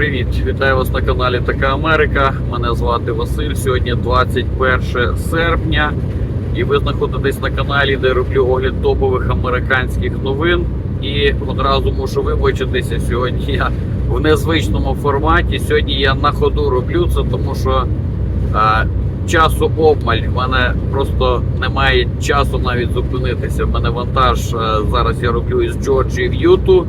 Привіт! Вітаю вас на каналі Така Америка. Мене звати Василь. Сьогодні 21 серпня. І ви знаходитесь на каналі, де роблю огляд топових американських новин. І одразу мушу вибачитися. Сьогодні я в незвичному форматі. Сьогодні я на ходу роблю це, тому що е, часу обмаль. В мене просто немає часу навіть зупинитися. В мене вантаж е, зараз я роблю із Джорджії в Юту.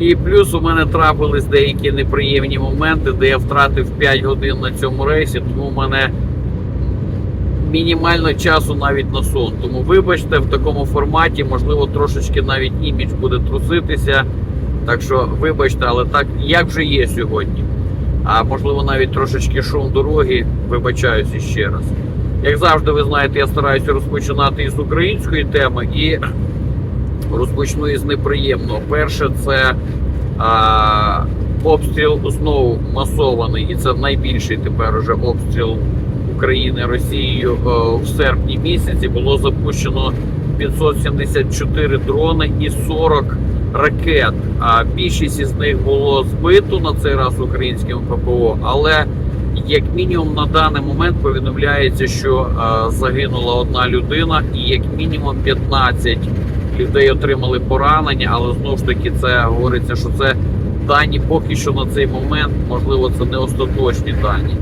І плюс у мене трапились деякі неприємні моменти, де я втратив 5 годин на цьому рейсі, тому у мене мінімально часу навіть на сон. Тому вибачте, в такому форматі, можливо, трошечки навіть імідж буде труситися. Так що вибачте, але так як вже є сьогодні. А можливо навіть трошечки шум дороги, вибачаюся ще раз. Як завжди, ви знаєте, я стараюся розпочинати із української теми і розпочну із неприємного. Перше, це а, обстріл знову масований, і це найбільший тепер уже обстріл України Росією е, в серпні місяці. Було запущено 574 дрони і 40 ракет. А більшість із них було збито на цей раз українським ППО, але як мінімум на даний момент повідомляється, що е, загинула одна людина, і як мінімум 15 людей отримали поранення, але знову ж таки це говориться, що це дані поки що на цей момент, можливо, це не остаточні дані.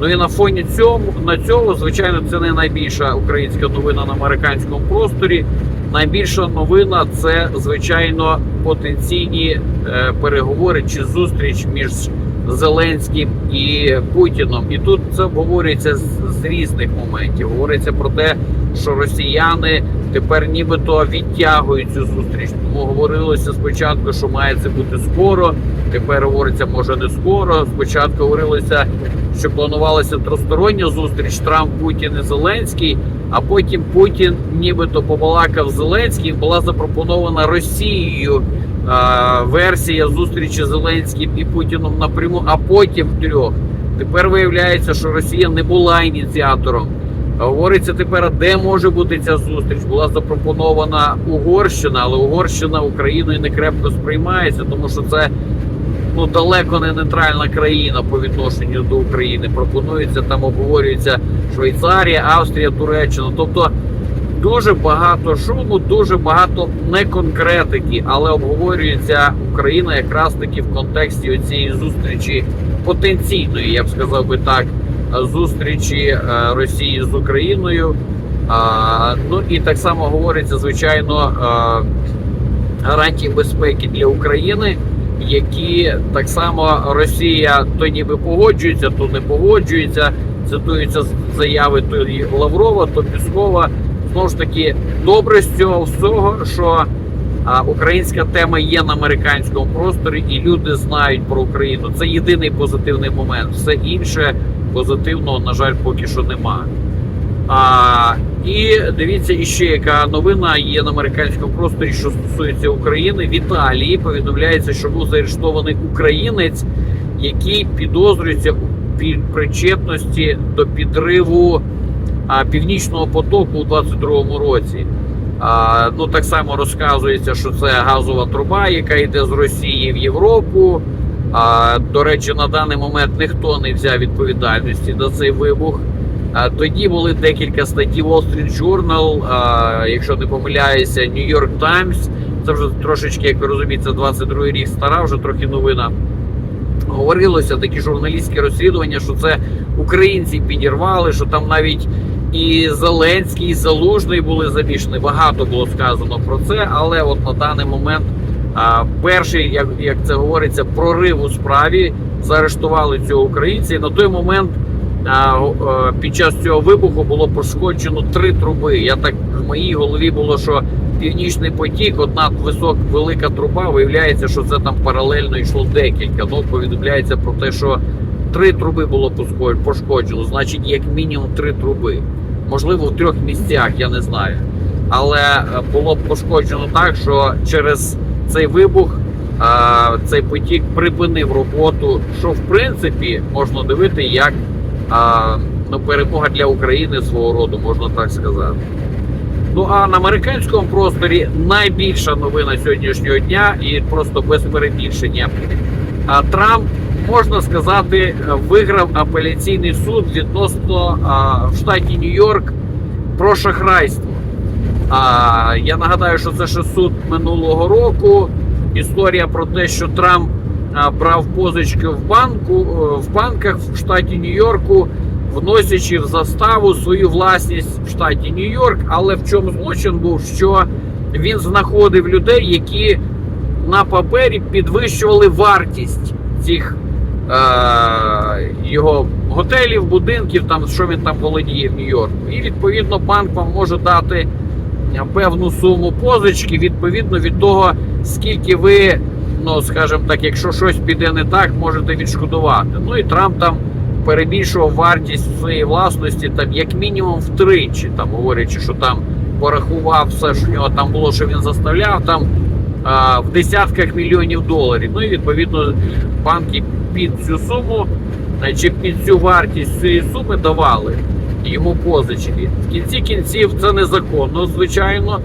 Ну і на фоні цьому на цього, звичайно, це не найбільша українська новина на американському просторі. Найбільша новина це звичайно потенційні е, переговори чи зустріч між Зеленським і Путіном. І тут це обговорюється з, з різних моментів. Говориться про те, що росіяни тепер нібито відтягують цю зустріч. Тому говорилося спочатку, що має це бути скоро. Тепер говориться, може не скоро. Спочатку говорилося, що планувалася тристороння зустріч Трамп, Путін і Зеленський. А потім Путін нібито побалакав з Зеленським. Була запропонована Росією е, версія зустрічі Зеленським і Путіном напряму, а потім трьох. Тепер виявляється, що Росія не була ініціатором. Говориться тепер, де може бути ця зустріч. Була запропонована Угорщина, але Угорщина Україною не крепко сприймається, тому що це ну далеко не нейтральна країна по відношенню до України. Пропонується там, обговорюється Швейцарія, Австрія, Туреччина. Тобто дуже багато шуму, дуже багато неконкретики, але обговорюється Україна якраз таки в контексті цієї зустрічі потенційної, я б сказав би так, зустрічі е, Росії з Україною. Ну і так само говориться, звичайно, е, гарантії безпеки для України, які так само Росія то ніби погоджується, то не погоджується. Цитуються заяви то і Лаврова, то Піскова. Знову ж таки, добре з цього всього, що українська тема є на американському просторі, і люди знають про Україну. Це єдиний позитивний момент. Все інше позитивного, на жаль, поки що нема. А, і дивіться, іще яка новина є на американському просторі, що стосується України. В Італії повідомляється, що був заарештований українець, який підозрюється у причетності до підриву а, північного потоку у 22-му році. А, ну так само розказується, що це газова труба, яка йде з Росії в Європу. А, до речі, на даний момент ніхто не взяв відповідальності за цей вибух. А, тоді були декілька статей Wall Street Journal, а, якщо не помиляюся, New York Times. Це вже трошечки, як ви розумієте, 22 рік стара, вже трохи новина. Говорилося такі журналістські розслідування, що це українці підірвали, що там навіть і Зеленський, і Залужний були замішані. Багато було сказано про це, але от на даний момент перший, як, як це говориться, прорив у справі заарештували цього українця. І на той момент а, о, під час цього вибуху було пошкоджено три труби. Я так в моїй голові було, що північний потік, одна висока велика труба, виявляється, що це там паралельно йшло декілька. Ну повідомляється про те, що три труби було пошкоджено, значить, як мінімум три труби. Можливо, в трьох місцях, я не знаю. Але е, було пошкоджено так, що через цей вибух е, цей потік припинив роботу, що в принципі можна дивити як е, ну, перемога для України свого роду, можна так сказати. Ну а на американському просторі найбільша новина сьогоднішнього дня і просто без перебільшення. А Трамп можна сказати, виграв апеляційний суд відносно а, в штаті Нью-Йорк про шахрайство. А, я нагадаю, що це ще суд минулого року. Історія про те, що Трамп брав позички в банку е, в банках в штаті Нью-Йорку, вносячи в заставу свою власність в штаті Нью-Йорк. Але в чому злочин був, що він знаходив людей, які на папері підвищували вартість цих е, його готелів, будинків, там що він там володіє в Нью-Йорку. І відповідно банк вам може дати певну суму позички відповідно від того, скільки ви, ну скажімо так, якщо щось піде не так, можете відшкодувати. Ну і Трамп там перебільшував вартість своєї власності там як мінімум втричі, там говорячи, що там порахував все, що в нього там було, що він заставляв, там а, в десятках мільйонів доларів. Ну і відповідно банки під цю суму е, чи під цю вартість цієї суми давали йому позички. В кінці кінців це незаконно, звичайно,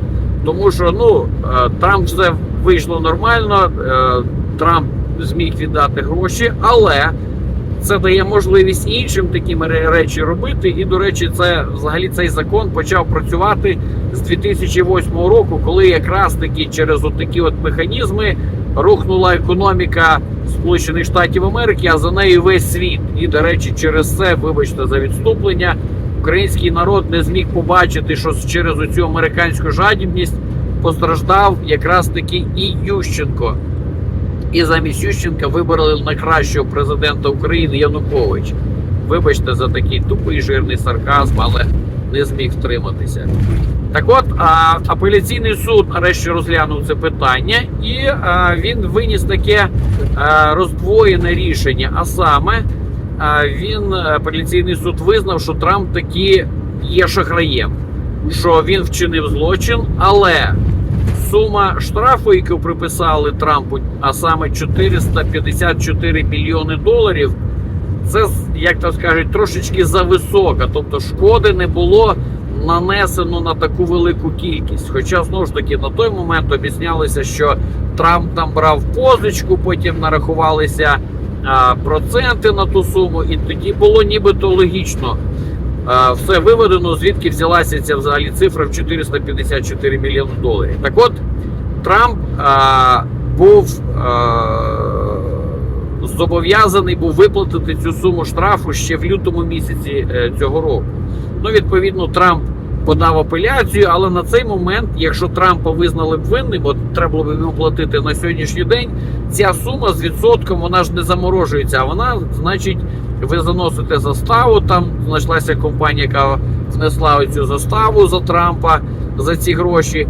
тому що ну е, там все вийшло нормально. е, Трамп зміг віддати гроші, але це дає можливість іншим такі ре- речі робити. І, до речі, це взагалі цей закон почав працювати з 2008 року, коли якраз таки через отакі от механізми рухнула економіка Сполучених Штатів Америки, а за нею весь світ. І, до речі, через це, вибачте за відступлення, український народ не зміг побачити, що через цю американську жадібність постраждав якраз таки і Ющенко. І замість Ющенка вибрали найкращого президента України Януковича. Вибачте за такий тупий жирний сарказм, але не зміг втриматися. Так от, а, апеляційний суд нарешті розглянув це питання, і а, він виніс таке а, роздвоєне рішення. А саме він апеляційний суд визнав, що Трамп таки є шахраєм, що він вчинив злочин, але сума штрафу, яку приписали Трампу, а саме 454 мільйони доларів, це як то скажуть, трошечки зависока. Тобто шкоди не було нанесено на таку велику кількість. Хоча знову ж таки на той момент обіцнялося, що Трамп там брав позичку, потім нарахувалися проценти на ту суму, і тоді було нібито логічно. Все виведено, звідки взялася ця взагалі цифра в 454 мільйони доларів. Так от Трамп а, був а, зобов'язаний був виплатити цю суму штрафу ще в лютому місяці е, цього року. Ну, відповідно, Трамп подав апеляцію, але на цей момент, якщо Трампа визнали б винним, бо треба було б йому платити на сьогоднішній день, ця сума з відсотком вона ж не заморожується, а вона, значить, ви заносите заставу. Там знайшлася компанія, яка внесла цю заставу за Трампа за ці гроші.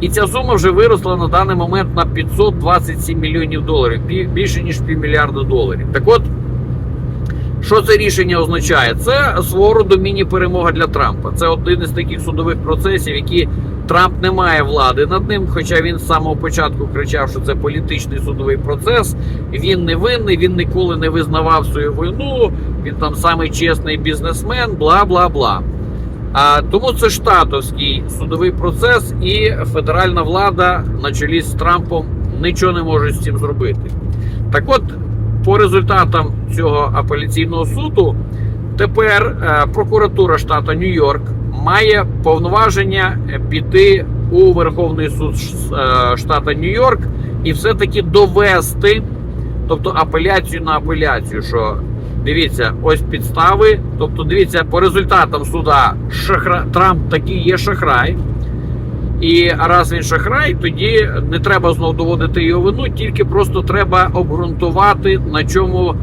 І ця сума вже виросла на даний момент на 527 мільйонів доларів, більше ніж півмільярда доларів. Так от, що це рішення означає? Це свого роду міні-перемога для Трампа. Це один із таких судових процесів, які Трамп не має влади над ним. Хоча він з самого початку кричав, що це політичний судовий процес. Він не винний, він ніколи не визнавав свою вину. Він там самий чесний бізнесмен, бла бла бла. А тому це штатовський судовий процес, і федеральна влада на чолі з Трампом нічого не може з цим зробити. Так от, по результатам цього апеляційного суду, тепер е, прокуратура штату Нью-Йорк має повноваження піти у Верховний суд е, штату Нью-Йорк і все-таки довести, тобто апеляцію на апеляцію, що дивіться, ось підстави. Тобто, дивіться, по результатам суда шахра... Трамп такий є шахрай. І раз він шахрай, тоді не треба знов доводити його вину, тільки просто треба обґрунтувати, на чому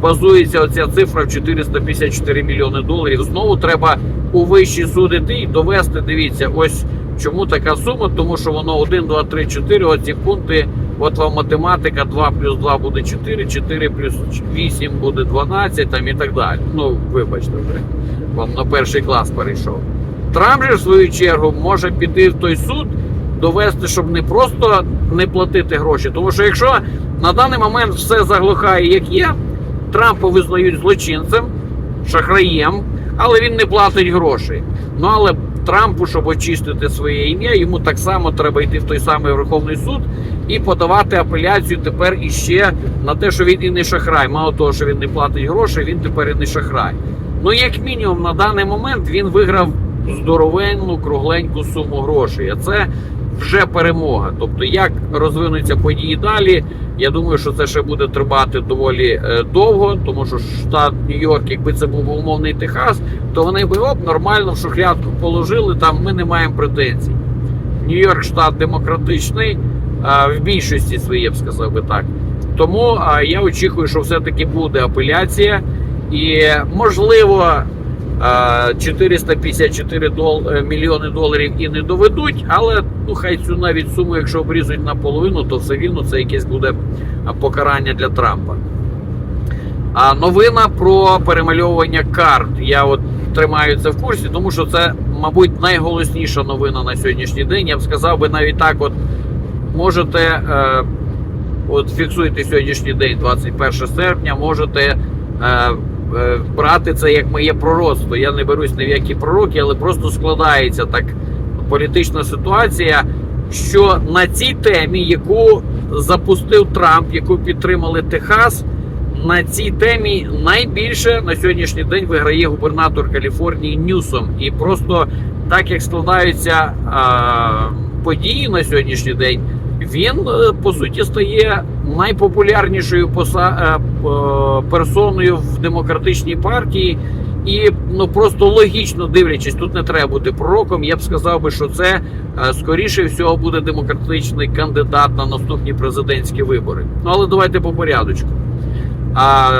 базується оця цифра в 454 мільйони доларів. Знову треба у вищий суд іти і довести. Дивіться, ось чому така сума, тому що воно 1, 2, 3, 4, оці пункти. От вам математика, 2 плюс 2 буде 4, 4 плюс 8 буде 12 там і так далі. Ну, вибачте, вже вам на перший клас перейшов. Трамп же, в свою чергу, може піти в той суд, довести, щоб не просто не платити гроші. Тому що якщо на даний момент все заглухає, як є, Трампа визнають злочинцем, шахраєм, але він не платить грошей. Ну але Трампу, щоб очистити своє ім'я, йому так само треба йти в той самий Верховний суд і подавати апеляцію тепер іще на те, що він і не шахрай. Мало того, що він не платить гроші, він тепер і не шахрай. Ну, як мінімум, на даний момент він виграв здоровенну кругленьку суму грошей. А це вже перемога. Тобто, як розвинуться події далі, я думаю, що це ще буде тривати доволі е, довго, тому що штат Нью-Йорк, якби це був умовний Техас, то вони би оп, нормально в шухлядку положили. Там ми не маємо претензій. Нью-Йорк штат демократичний, в більшості своїй, я б сказав би так. Тому я очікую, що все-таки буде апеляція, і можливо. А, 454 дол... е, мільйони доларів і не доведуть, але ну хай цю навіть суму, якщо обрізуть наполовину, то все рівно це якесь буде покарання для Трампа. А новина про перемальовування карт. Я от тримаю це в курсі, тому що це, мабуть, найголосніша новина на сьогоднішній день. Я б сказав би навіть так: от можете, е, от фіксуйте сьогоднішній день, 21 серпня, можете. Е, брати це як моє пророцтво. Я не берусь ні в які пророки, але просто складається так політична ситуація, що на цій темі, яку запустив Трамп, яку підтримали Техас, на цій темі найбільше на сьогоднішній день виграє губернатор Каліфорнії Ньюсом. І просто так як складаються а, події на сьогоднішній день, він е, по суті стає найпопулярнішою поса, е, е, персоною в демократичній партії. І ну просто логічно дивлячись, тут не треба бути пророком. Я б сказав би, що це скоріше всього буде демократичний кандидат на наступні президентські вибори. Ну але давайте по порядочку. А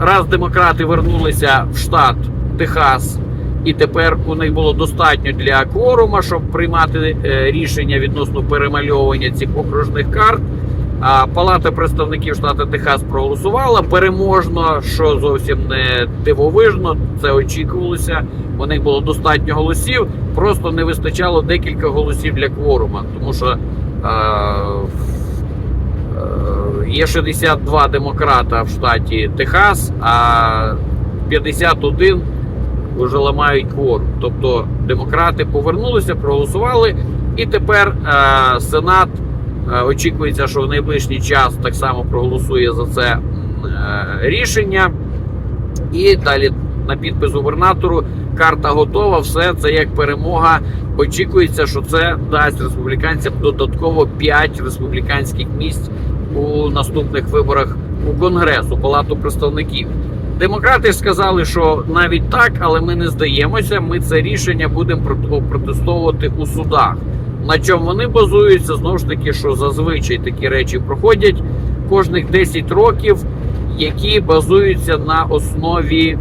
раз демократи вернулися в штат Техас, і тепер у них було достатньо для кворума, щоб приймати е, рішення відносно перемальовування цих окружних карт. А Палата представників штату Техас проголосувала переможно, що зовсім не дивовижно. Це очікувалося. У них було достатньо голосів. Просто не вистачало декілька голосів для кворума, тому що е, е, є 62 демократа в штаті Техас, а 51 вже ламають кворум. Тобто демократи повернулися, проголосували, і тепер е, Сенат. Е, Очікується, що в найближчий час так само проголосує за це е, рішення. І далі на підпис губернатору карта готова. Все це як перемога. Очікується, що це дасть республіканцям додатково 5 республіканських місць у наступних виборах у Конгрес, у Палату представників. Демократи сказали, що навіть так, але ми не здаємося. Ми це рішення будемо прот- протестовувати у судах. На чому вони базуються? Знову ж таки, що зазвичай такі речі проходять кожних 10 років, які базуються на основі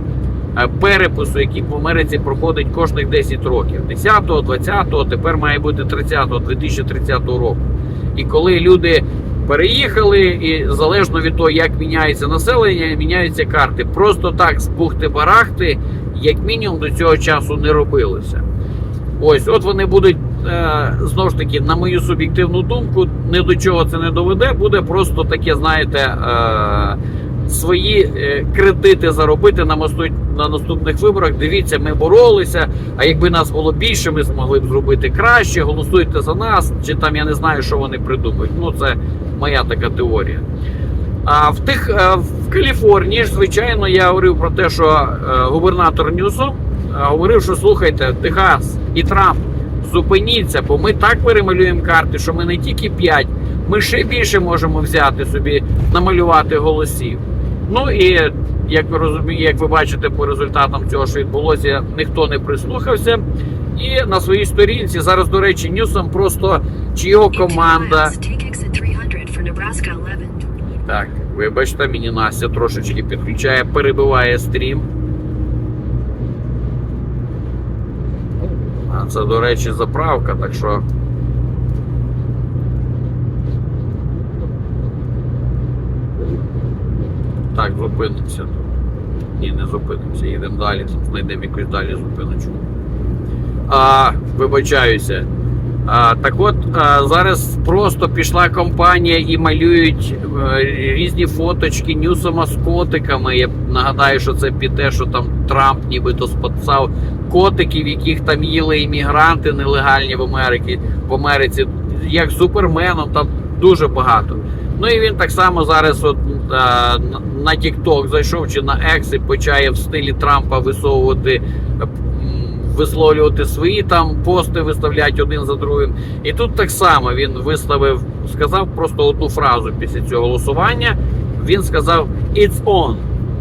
е, перепису, який в Америці проходить кожних 10 років. 10-го, 20-го, тепер має бути 30-го, 2030 року. І коли люди переїхали, і залежно від того, як міняється населення, міняються карти. Просто так з бухти-барахти, як мінімум, до цього часу не робилося. Ось, от вони будуть е, знову ж таки, на мою суб'єктивну думку, ні до чого це не доведе. Буде просто таке, знаєте, е, свої е, кредити заробити на на наступних виборах. Дивіться, ми боролися. А якби нас було більше, ми змогли б зробити краще. Голосуйте за нас, чи там я не знаю, що вони придумають. Ну це моя така теорія. А в тих е, в Каліфорнії звичайно, я говорив про те, що е, губернатор Ньюсом говорив, що слухайте, Техас і Трамп, зупиніться, бо ми так перемалюємо карти, що ми не тільки 5, ми ще більше можемо взяти собі, намалювати голосів. Ну і як ви розумієте, як ви бачите по результатам цього, що відбулося, ніхто не прислухався. І на своїй сторінці зараз, до речі, Ньюсом просто чи його команда. Take exit 300 for Nebraska 11. Так, вибачте, мені Настя трошечки підключає, перебиває стрім. А це, до речі, заправка, так що. Так, зупинимося тут. Ні, не зупинимося, їдемо далі, знайдемо якусь далі зупиночку. А, вибачаюся. А, так от а, зараз просто пішла компанія і малюють е, різні фоточки нюсома з котиками. Я нагадаю, що це під те, що там Трамп нібито спасав котиків, яких там їли іммігранти нелегальні в Америці в Америці, як суперменом, там дуже багато. Ну і він так само зараз от, а, на- на TikTok зайшов чи на X і почає в стилі Трампа висовувати, е, висловлювати свої там пости, виставляти один за другим. І тут так само він виставив, сказав просто одну фразу після цього голосування. Він сказав «It's on»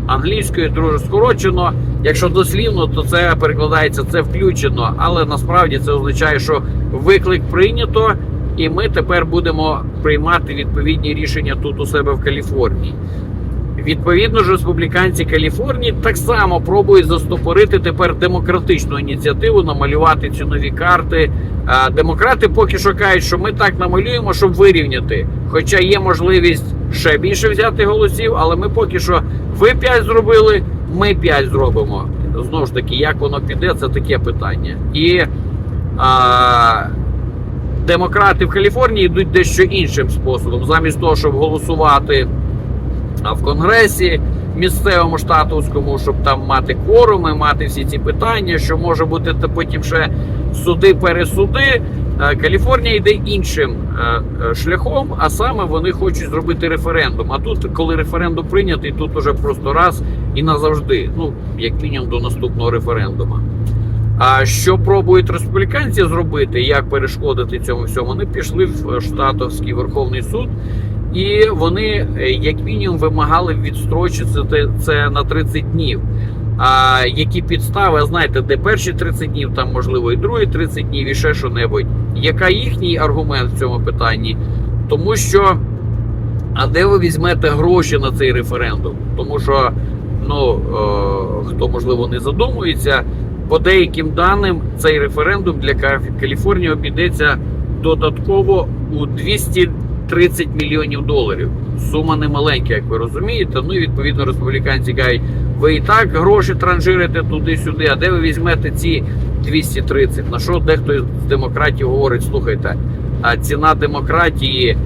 англійською дуже скорочено. Якщо дослівно, то це перекладається це включено, але насправді це означає, що виклик прийнято, і ми тепер будемо приймати відповідні рішення тут у себе в Каліфорнії. Відповідно ж, республіканці Каліфорнії так само пробують застопорити тепер демократичну ініціативу, намалювати ці нові карти. Демократи поки що кажуть, що ми так намалюємо, щоб вирівняти. Хоча є можливість ще більше взяти голосів, але ми поки що ви 5 зробили, ми 5 зробимо. Знову ж таки, як воно піде, це таке питання. І а, демократи в Каліфорнії йдуть дещо іншим способом, замість того, щоб голосувати в конгресі місцевому штатовському, щоб там мати кворуми, мати всі ці питання, що може бути потім ще суди пересуди. Е, Каліфорнія йде іншим е, е, шляхом, а саме вони хочуть зробити референдум. А тут, коли референдум прийнятий, тут уже просто раз і назавжди, ну як мінімум до наступного референдуму. А що пробують республіканці зробити, як перешкодити цьому всьому? Вони пішли в штатовський верховний суд, і вони, е, як мінімум, вимагали відстрочити це- на 30 днів. А які підстави, знаєте, де перші 30 днів, там можливо і другі 30 днів, і ще що-небудь. Яка їхній аргумент в цьому питанні? Тому що а де ви візьмете гроші на цей референдум? Тому що, ну е, хто можливо не задумується, по деяким даним цей референдум для Ка- Каліфорнії обійдеться додатково у 230 мільйонів доларів. Сума не маленька, як ви розумієте. Ну і відповідно республіканці кажуть, ви і так гроші транжирите туди-сюди. А де ви візьмете ці 230? На що дехто з демократів говорить: слухайте, а ціна демократії.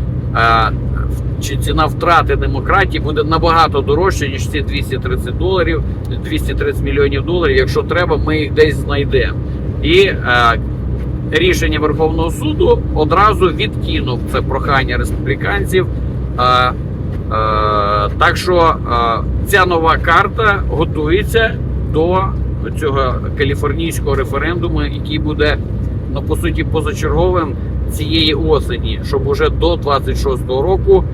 Чи ціна втрати демократії буде набагато дорожча, ніж ці 230 доларів, 230 мільйонів доларів. Якщо треба, ми їх десь знайдемо. І е, рішення Верховного суду одразу відкинув це прохання республіканців. Е, е, так що е, ця нова карта готується до цього каліфорнійського референдуму, який буде ну, по суті позачерговим цієї осені, щоб уже до 26-го року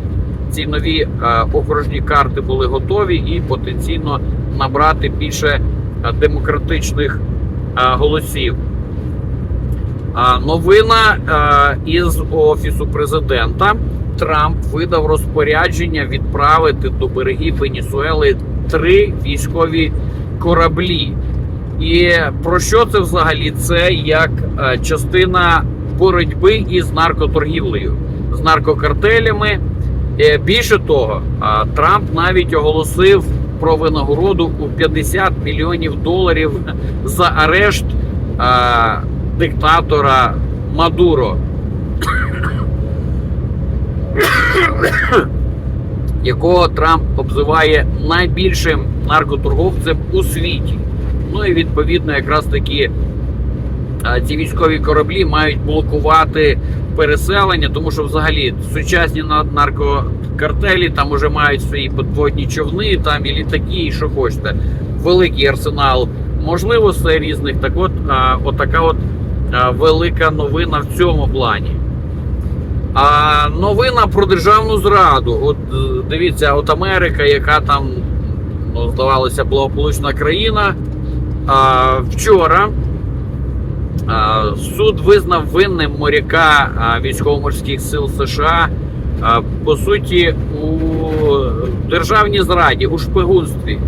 ці нові е, окружні карти були готові і потенційно набрати більше е, демократичних е, голосів. Новина із офісу президента. Трамп видав розпорядження відправити до берегів Венесуели три військові кораблі. І про що це взагалі? Це як частина боротьби із наркоторгівлею, з наркокартелями. Е, Більше того, Трамп навіть оголосив про винагороду у 50 мільйонів доларів за арешт диктатора Мадуро, якого Трамп обзиває найбільшим наркоторговцем у світі. Ну і відповідно, якраз таки а, ці військові кораблі мають блокувати переселення, тому що взагалі сучасні на- наркокартелі там уже мають свої подводні човни, там і літаки, і що хочете. Великий арсенал можливостей різних. Так от, отака от велика новина в цьому плані. А новина про державну зраду. От е, дивіться, от Америка, яка там ну, здавалося благополучна країна. А, вчора суд визнав винним моряка військово-морських сил США по суті у державній зраді, у шпигунстві.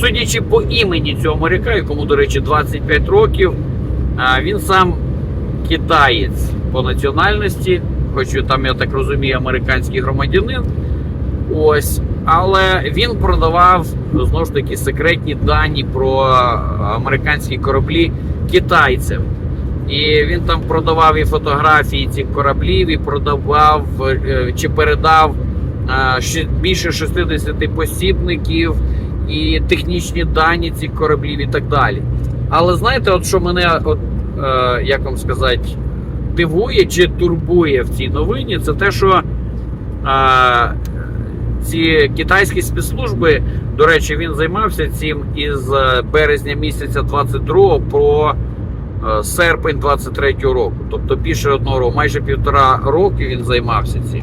Судячи по імені цього моряка, якому, до речі, 25 років, він сам китаєць по національності, хоч там, я так розумію, американський громадянин. Ось, але він продавав знову ж таки секретні дані про американські кораблі китайцям. І він там продавав і фотографії цих кораблів, і продавав е, чи передав е, більше 60 посібників і технічні дані цих кораблів і так далі. Але знаєте, от що мене, от, е, як вам сказати, дивує чи турбує в цій новині, це те, що е, ці китайські спецслужби, до речі, він займався цим із е, березня місяця 22 по е, серпень 23 року. Тобто більше одного року, майже півтора року він займався цим.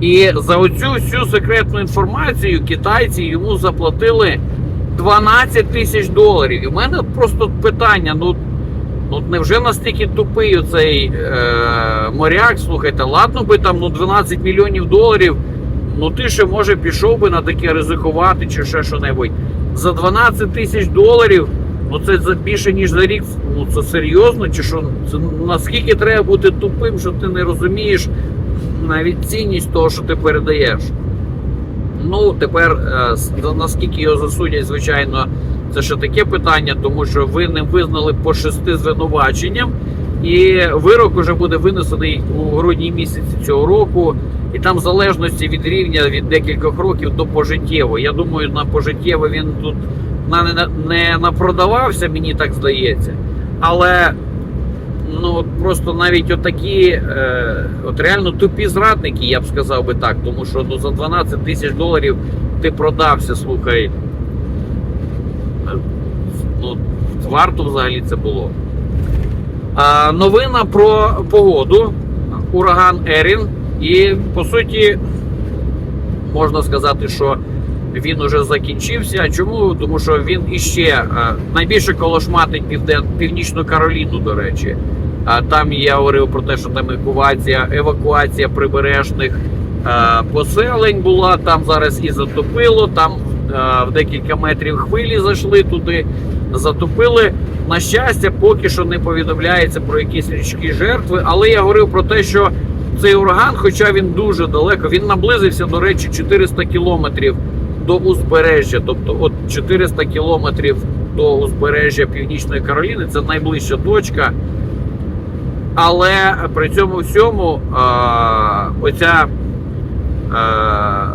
І за оцю всю секретну інформацію китайці йому заплатили 12 тисяч доларів. І в мене просто питання: ну, ну невже настільки тупий оцей е, моряк? Слухайте, ладно би там ну, 12 мільйонів доларів. Ну ти ще може пішов би на таке ризикувати чи ще що-небудь. За 12 тисяч доларів, ну це за більше ніж за рік. Ну це серйозно, чи що? Це наскільки треба бути тупим, що ти не розумієш навіть цінність того, що ти передаєш. Ну, тепер е, наскільки його засудять, звичайно, це ще таке питання, тому що ви не визнали по шести звинуваченням, і вирок уже буде винесений у грудні місяці цього року. І там в залежності від рівня від декількох років до пожиттєво. Я думаю, на пожиттєво він тут не, не напродавався, мені так здається. Але ну от просто навіть отакі, е, от реально тупі зрадники, я б сказав би так, тому що ну, за 12 тисяч доларів ти продався, слухай. Е, Ну, варто взагалі це було. А, новина про погоду. Ураган Ерін. І по суті, можна сказати, що він уже закінчився. Чому? Тому що він іще е, найбільше колошматить півден, північну Кароліну, до речі. А там я говорив про те, що там евакуація, евакуація прибережних е, поселень була. Там зараз і затопило. Там е, в декілька метрів хвилі зайшли туди, затопили. На щастя, поки що не повідомляється про якісь річки жертви. Але я говорив про те, що цей ураган, хоча він дуже далеко, він наблизився, до речі, 400 кілометрів до узбережжя. Тобто, от 400 кілометрів до узбережжя Північної Кароліни це найближча точка. Але при цьому всьому а, оця а,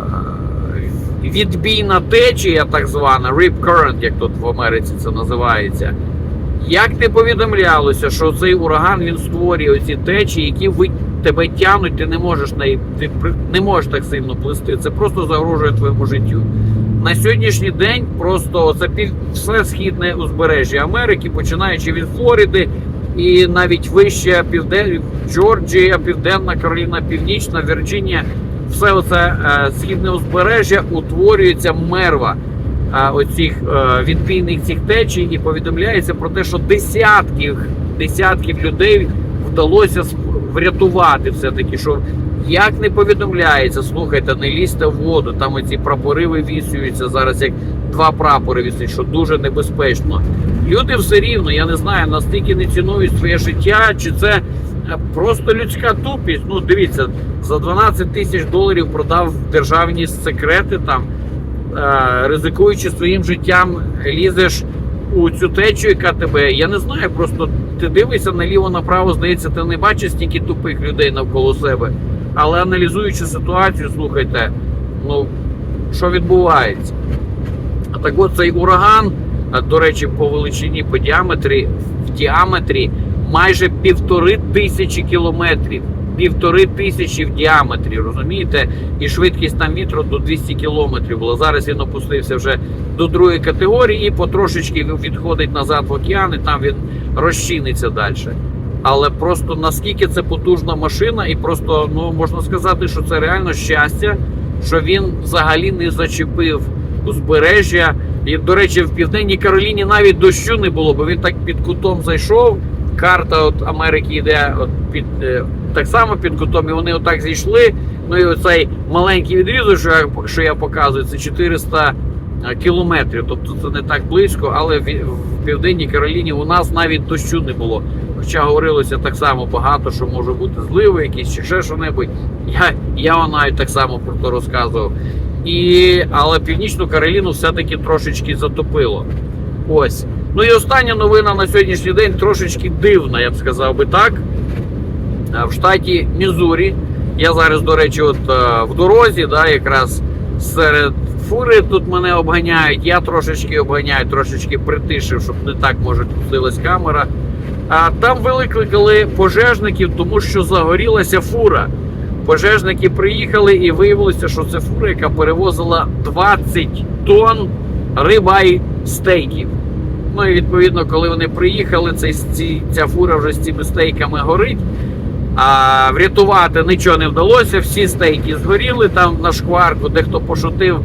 відбійна течія, так звана Rip Current, як тут в Америці це називається. Як не повідомлялося, що цей ураган він створює оці течії, які ви тебе тягнуть, ти не можеш на ти не можеш так сильно плисти. Це просто загрожує твоєму життю. На сьогоднішній день просто це все східне узбережжя Америки, починаючи від Флориди і навіть вище південь Джорджія, Південна Кароліна, Північна, Вірджинія, все оце е, східне узбережжя утворюється мерва е, оцих е, відбійних цих течій, і повідомляється про те, що десятків десятків людей вдалося врятувати все-таки, що як не повідомляється, слухайте, не лізьте в воду, там оці прапори вивісюються зараз, як два прапори вісять, що дуже небезпечно. Люди все рівно, я не знаю, настільки не цінують своє життя, чи це е, просто людська тупість. Ну, дивіться, за 12 тисяч доларів продав державні секрети там, е, ризикуючи своїм життям, лізеш у цю течію, яка тебе. Я не знаю, просто ти дивишся наліво направо, здається, ти не бачиш стільки тупих людей навколо себе. Але аналізуючи ситуацію, слухайте, ну що відбувається? А так от цей ураган, до речі, по величині, по діаметрі, в діаметрі майже півтори тисячі кілометрів. Півтори тисячі в діаметрі, розумієте? І швидкість там вітру до 200 кілометрів була. Зараз він опустився вже до другої категорії і потрошечки відходить назад в океан, і там він розчиниться далі. Але просто наскільки це потужна машина, і просто ну можна сказати, що це реально щастя, що він взагалі не зачепив узбережжя. І, до речі, в південній Кароліні навіть дощу не було, бо він так під кутом зайшов. Карта от Америки йде от під е, так само під кутом, і вони отак зійшли. Ну і оцей маленький відрізок, що я, що я показую, це 400 кілометрів. Тобто це не так близько, але в, в південній Кароліні у нас навіть дощу не було. Хоча говорилося так само багато, що може бути зливи якісь чи ще що-небудь. Я, я вам навіть так само про це розказував. І, але північну Кароліну все-таки трошечки затопило. Ось. Ну і остання новина на сьогоднішній день трошечки дивна, я б сказав би так. Е, В штаті Мізурі. Я зараз, до речі, от е, в дорозі, да, якраз серед фури тут мене обганяють. Я трошечки обганяю, трошечки притишив, щоб не так може крутилась камера. А там викликали пожежників, тому що загорілася фура. Пожежники приїхали і виявилося, що це фура, яка перевозила 20 тонн рибай стейків. Ну і відповідно, коли вони приїхали, цей, ця фура вже з цими стейками горить. А врятувати нічого не вдалося. Всі стейки згоріли там на шкварку, дехто пошутив.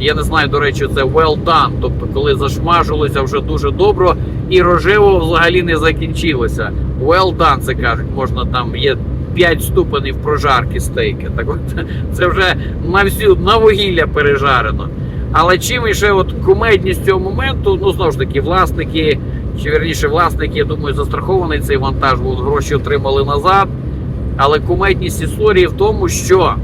Я не знаю, до речі, це well done. Тобто, коли зашмажилося вже дуже добре, і рожево взагалі не закінчилося. Well done, це кажуть, можна там є 5 ступенів прожарки стейки. Так от це вже на всю на вугілля пережарено. Але чим іще от кумедність цього моменту, ну знову ж таки, власники, чи верніше власники, я думаю, застрахований цей вантаж, бо гроші отримали назад. Але кумедність історії в тому, що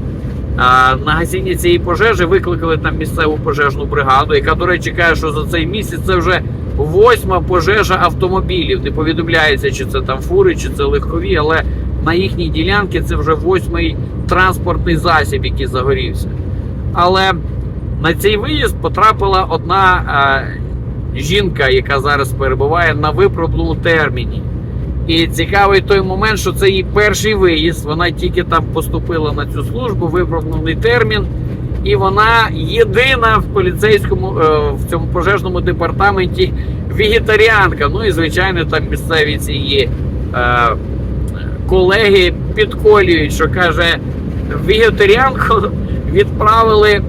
а, на гасіння цієї пожежі викликали там місцеву пожежну бригаду, яка, до речі, каже, що за цей місяць це вже восьма пожежа автомобілів. Не повідомляється, чи це там фури, чи це легкові, але на їхній ділянці це вже восьмий транспортний засіб, який загорівся. Але на цей виїзд потрапила одна е, жінка, яка зараз перебуває на випробному терміні. І цікавий той момент, що це її перший виїзд. Вона тільки там поступила на цю службу, виправданий термін. І вона єдина в поліцейському е, в цьому пожежному департаменті вегетаріанка. Ну і звичайно, там місцеві ці її е, колеги підколюють, що каже, вегетаріанку відправили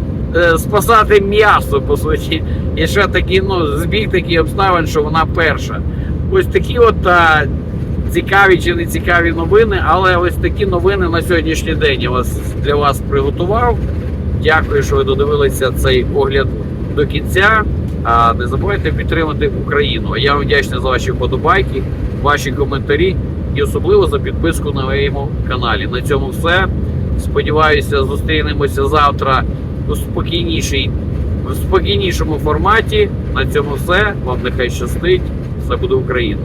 спасати м'ясо, по суті. І ще такий, ну, збіг такий обставин, що вона перша. Ось такі от а, цікаві чи не цікаві новини, але ось такі новини на сьогоднішній день я вас для вас приготував. Дякую, що ви додивилися цей огляд до кінця. А не забувайте підтримати Україну. Я вам вдячний за ваші вподобайки, ваші коментарі і особливо за підписку на моєму каналі. На цьому все. Сподіваюся, зустрінемося завтра у спокійнішій, в спокійнішому форматі. На цьому все. Вам нехай щастить. Все буде Україна.